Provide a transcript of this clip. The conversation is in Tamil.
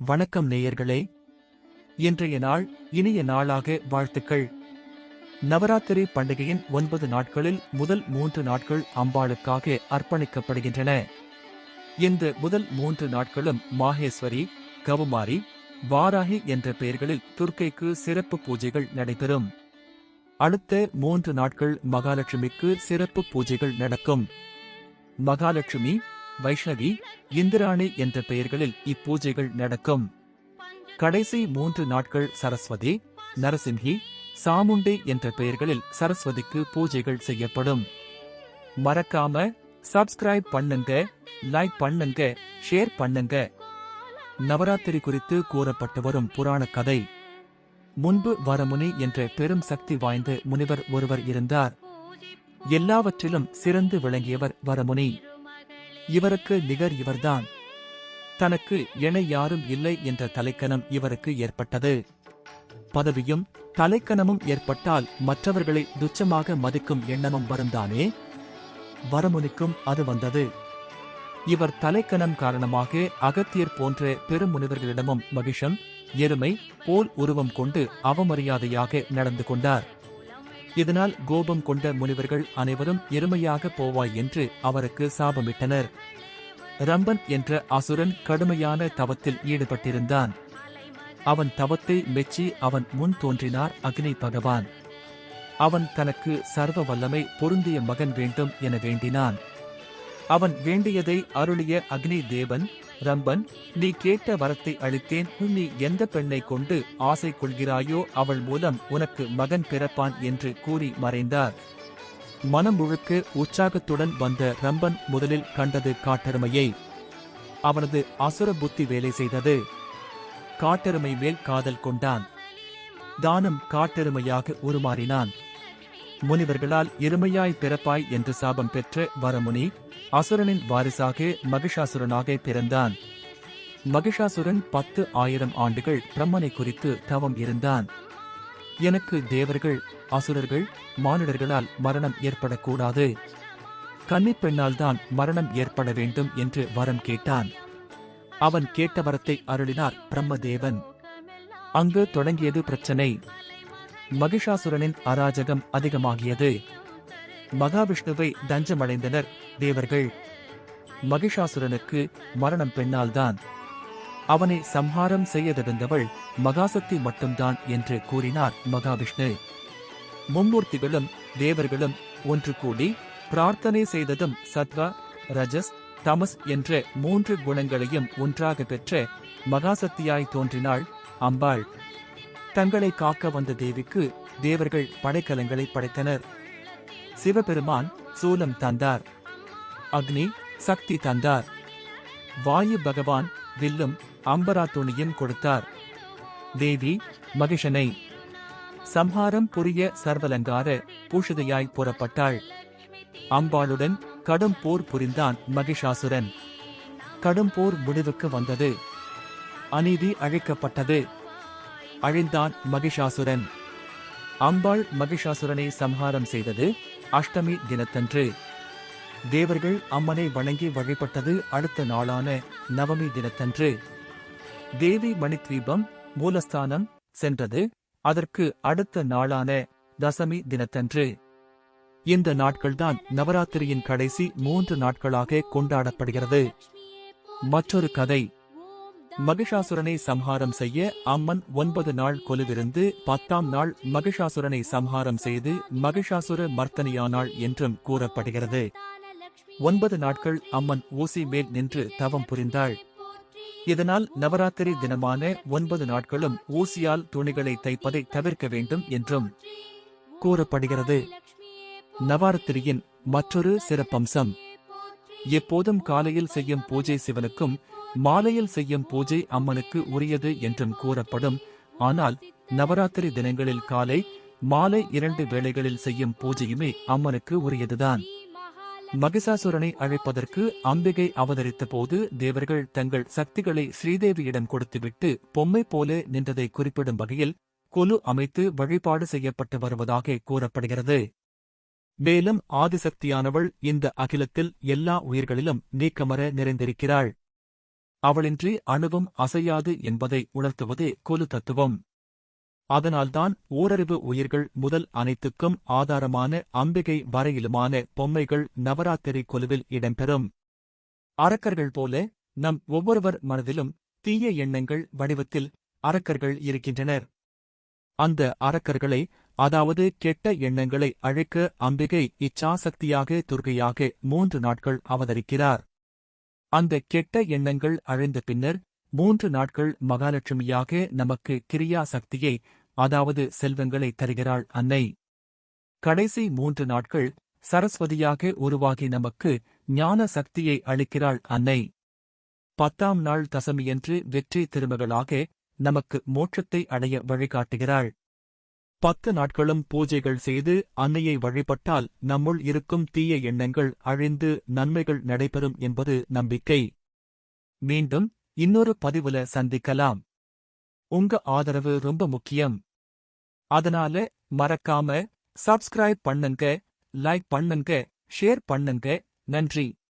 வணக்கம் நேயர்களே. இன்றைய நாள் இனிய நாளாக வாழ்த்துக்கள். நவராத்திரி பண்டிகையின் ஒன்பது நாட்களில் முதல் மூன்று நாட்கள் அம்பாளுக்காக அர்ப்பணிக்கப்படுகின்றன. இந்த முதல் மூன்று நாட்களும் மாகேஸ்வரி கவுமாரி வாராகி என்ற பெயர்களில் துர்க்கைக்கு சிறப்பு பூஜைகள் நடைபெறும். அடுத்த மூன்று நாட்கள் மகாலட்சுமிக்கு சிறப்பு பூஜைகள் நடக்கும். மகாலட்சுமி வைஷ்ணவி இந்திராணி என்ற பெயர்களில் இப்பூஜைகள் நடக்கும். கடைசி மூன்று நாட்கள் சரஸ்வதி நரசிம்ஹி சாமுண்டி என்ற பெயர்களில் சரஸ்வதிக்கு பூஜைகள் செய்யப்படும். மறக்காம சப்ஸ்கிரைப் பண்ணுங்க லைக் பண்ணுங்க ஷேர் பண்ணுங்க. நவராத்திரி குறித்து கூறப்பட்டு வரும் புராண கதை. முன்பு வரமுனி என்ற பெரும் சக்தி வாய்ந்த முனிவர் ஒருவர் இருந்தார். எல்லாவற்றிலும் சிறந்து விளங்கியவர் வரமுனி. இவருக்கு நிகர் இவர்தான். தனக்கு இணை யாரும் இல்லை என்ற தலைக்கணம் இவருக்கு ஏற்பட்டது. பதவியும் தலைக்கணமும் ஏற்பட்டால் மற்றவர்களை துச்சமாக மதிக்கும் எண்ணமும் வருந்தானே? வரமுனிக்கும் அது வந்தது. இவர் தலைக்கணம் காரணமாக அகத்தியர் போன்ற பெருமுனிவர்களிடமும் மகிஷம் எருமை போல் உருவம் கொண்டு அவமரியாதையாக நடந்து கொண்டார். இதனால் கோபம் கொண்ட முனிவர்கள் அனைவரும் எருமையாக போவாய் என்று அவருக்கு சாபமிட்டனர். ரம்பன் என்ற அசுரன் கடுமையான தவத்தில் ஈடுபட்டிருந்தான். அவன் தவத்தை மெச்சி அவன் முன் தோன்றினார் அக்னி பகவான். அவன் தனக்கு சர்வ வல்லமை பொருந்திய மகன் வேண்டும் என வேண்டினான். அவன் வேண்டியதை அருளிய அக்னி தேவன் ரம்பன் நீ கேட்ட வரத்தை அளித்தேன். நீ எந்த பெண்ணை கொண்டு ஆசை கொள்கிறாயோ அவள் மூலம் உனக்கு மகன் பிறப்பான் என்று கூறி மறைந்தார். மனம் முழுக்க உற்சாகத்துடன் வந்த ரம்பன் முதலில் கண்டது காட்டெருமையை. அவனது அசுர புத்தி வேலை செய்தது. காட்டெருமை மேல் காதல் கொண்டான். தானும் காட்டெருமையாக உருமாறினான். முனிவர்களால் எருமையாய் பிறப்பாய் என்று சாபம் பெற்ற வரமுனி அசுரனின் வாரிசாக மகிஷாசுரனாக பிறந்தான். மகிஷாசுரன் பத்து ஆயிரம் ஆண்டுகள் பிரம்மனை குறித்து தவம் இருந்தான். எனக்கு தேவர்கள் அசுரர்கள் மானிடர்களால் மரணம் ஏற்படக்கூடாது. கன்னிப்பெண்ணால் தான் மரணம் ஏற்பட வேண்டும் என்று வரம் கேட்டான். அவன் கேட்ட வரத்தை அருளினார் பிரம்மதேவன். அங்கு தொடங்கியது பிரச்சனை. மகிஷாசுரனின் அராஜகம் அதிகமாகியது. மகாவிஷ்ணுவை தஞ்சமடைந்தனர் தேவர்கள். மகிஷாசுரனுக்கு மரணம் பெண்ணால்தான். அவனை சம்ஹாரம் செய்யதிருந்தவள் மகாசக்தி மட்டும்தான் என்று கூறினார் மகாவிஷ்ணு. மும்மூர்த்திகளும் தேவர்களும் ஒன்று கூடி பிரார்த்தனை செய்ததும் சத்வா ரஜஸ் தமஸ் என்ற மூன்று குணங்களையும் ஒன்றாக பெற்ற மகாசக்தியாய் தோன்றினாள் அம்பாள். தங்களை காக்க வந்த தேவிக்கு தேவர்கள் படைக்கலங்களை படைத்தனர். சிவபெருமான் சூலம் தந்தார். அக்னி சக்தி தந்தார். வாயு பகவான் வில்லும் அம்பரா துணியும் கொடுத்தார். தேவி மகிஷனை சம்ஹாரம் புரிய சர்வலங்கார பூஷிதையாய் புறப்பட்டாள். அம்பாளுடன் கடும் போர் புரிந்தான் மகிஷாசுரன். கடும் போர் முடிவுக்கு வந்தது. அநீதி அழைக்கப்பட்டது. அழிந்தான் மகிஷாசுரன். அம்பாள் மகிஷாசுரனை சம்ஹாரம் செய்தது அஷ்டமி தினத்தன்று. தேவர்கள் அம்மனை வணங்கி வழிபட்டது அடுத்த நாளான நவமி தினத்தன்று. தேவி மணித்வீபம் மூலஸ்தானம் சென்றது அதற்கு அடுத்த நாளான தசமி தினத்தன்று. இந்த நாட்கள்தான் நவராத்திரியின் கடைசி மூன்று நாட்களாக கொண்டாடப்படுகிறது. மற்றொரு கதை மகிஷாசுரனை சம்ஹாரம் செய்ய அம்மன் ஒன்பது நாள் கொலுவிருந்து பத்தாம் நாள் மகிஷாசுரனை சம்ஹாரம் செய்து மகிஷாசுர மர்த்தனியானாள் என்றும் கூறப்படுகிறது. ஒன்பது நாட்கள் அம்மன் ஊசி மேல் நின்று தவம் புரிந்தாள். இதனால் நவராத்திரி தினமான ஒன்பது நாட்களும் ஊசியால் துணிகளை தைப்பதை தவிர்க்க வேண்டும் என்றும் கூறப்படுகிறது. நவராத்திரியின் மற்றொரு சிறப்பம்சம் எப்போதும் காலையில் செய்யும் பூஜை சிவனுக்கும் மாலையில் செய்யும் பூஜை அம்மனுக்கு உரியது என்றும் கூறப்படும். ஆனால் நவராத்திரி தினங்களில் காலை மாலை இரண்டு வேளைகளில் செய்யும் பூஜையுமே அம்மனுக்கு உரியதுதான். மகிஷாசுரனை அழைப்பதற்கு அம்பிகை அவதரித்த போது தேவர்கள் தங்கள் சக்திகளை ஸ்ரீதேவியிடம் கொடுத்துவிட்டு பொம்மை போல நின்றதை குறிப்பிடும் வகையில் கொலு அமைத்து வழிபாடு செய்யப்பட்டு வருவதாக கூறப்படுகிறது. மேலும் ஆதிசக்தியானவள் இந்த அகிலத்தில் எல்லா உயிர்களிலும் நீக்கமர நிறைந்திருக்கிறாள். அவளின்றி அணுவும் அசையாது என்பதை உணர்த்துவதே கொலு தத்துவம். அதனால்தான் ஓரறிவு உயிர்கள் முதல் அனைத்துக்கும் ஆதாரமான அம்பிகை வரையிலுமான பொம்மைகள் நவராத்திரி கொலுவில் இடம்பெறும். அரக்கர்கள் போல நம் ஒவ்வொருவர் மனதிலும் தீய எண்ணங்கள் வடிவத்தில் அரக்கர்கள் இருக்கின்றனர். அந்த அரக்கர்களை அதாவது கெட்ட எண்ணங்களை அழைக்க அம்பிகை இச்சாசக்தியாக துர்கையாக மூன்று நாட்கள் அவதரிக்கிறார். அந்த கெட்ட எண்ணங்கள் அழிந்த பின்னர் மூன்று நாட்கள் மகாலட்சுமியாக நமக்கு கிரியா சக்தியை அதாவது செல்வங்களை தருகிறாள் அன்னை. கடைசி மூன்று நாட்கள் சரஸ்வதியாக உருவாகி நமக்கு ஞான சக்தியை அளிக்கிறாள் அன்னை. பத்தாம் நாள் தசமியன்று வெற்றி திருமகளாக நமக்கு மோட்சத்தை அடைய வழிகாட்டுகிறாள். பத்து நாட்களும் பூஜைகள் செய்து அன்னையை வழிபட்டால் நம்முள் இருக்கும் தீய எண்ணங்கள் அழிந்து நன்மைகள் நடைபெறும் என்பது நம்பிக்கை. மீண்டும் இன்னொரு பதிவுல சந்திக்கலாம். உங்க ஆதரவு ரொம்ப முக்கியம். அதனால மறக்காம சப்ஸ்கிரைப் பண்ணுங்க லைக் பண்ணுங்க ஷேர் பண்ணுங்க. நன்றி.